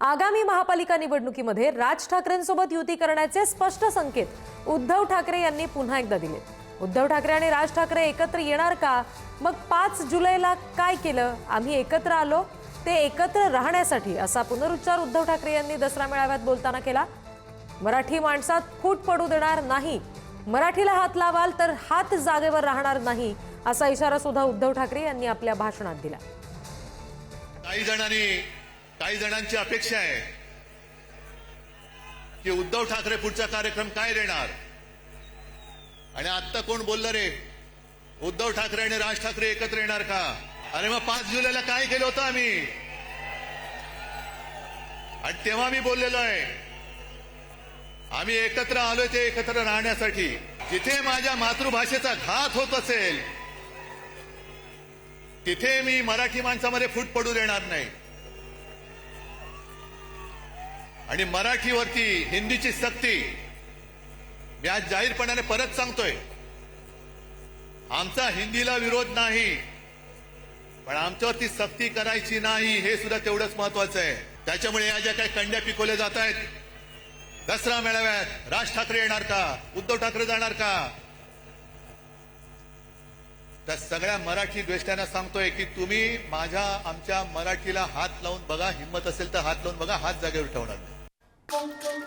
आगामी महापालिका निवडणुकीमध्ये राज ठाकरेंसोबत युती करण्याचे स्पष्ट संकेत उद्धव ठाकरे यांनी पुन्हा एकदा दिले उद्धव ठाकरे आणि राज ठाकरे एकत्र येणार का? मग पाच जुलैला काय केलं? आम्ही एकत्र आलो. ते एकत्र राहण्यासाठी असा पुनरुच्चार उद्धव ठाकरे यांनी दसरा मेळाव्यात बोलताना केला. मराठी माणसात फूट पडू देणार नाही. मराठीला हात लावाल तर हात जागेवर राहणार नाही असा इशारा सुद्धा उद्धव ठाकरे यांनी आपल्या भाषणात दिला. काही जणांनी काही जणांची अपेक्षा आहे की उद्धव ठाकरे पुढचा कार्यक्रम काय देणार? आणि आत्ता कोण बोललं रे? उद्धव ठाकरे आणि राज ठाकरे एकत्र येणार का? अरे मग पाच जुलैला काय केलं होतं आम्ही? आणि तेव्हा मी बोललेलो आहे आम्ही एकत्र आलोय ते एकत्र राहण्यासाठी. जिथे माझ्या मातृभाषेचा घात होत असेल तिथे मी मराठी माणसामध्ये फूट पडू देणार नाही. आणि मराठीवरती हिंदीची सक्ती. मी आज जाहीरपणाने परत सांगतोय. आमचा हिंदीला विरोध नाही पण आमच्यावरती सक्ती करायची नाही हे सुद्धा तेवढंच महत्वाचं आहे. त्याच्यामुळे या ज्या काही कंड्या पिकवल्या जात आहेत दसरा मेळाव्यात राज ठाकरे येणार का? उद्धव ठाकरे जाणार का? त्या सगळ्या मराठी द्वेष्ट्यांना सांगतोय की तुम्ही माझ्या आमच्या मराठीला हात लावून बघा हिंमत असेल तर हात लावून बघा हात जागेवर ठेवणार नाही. Thank you.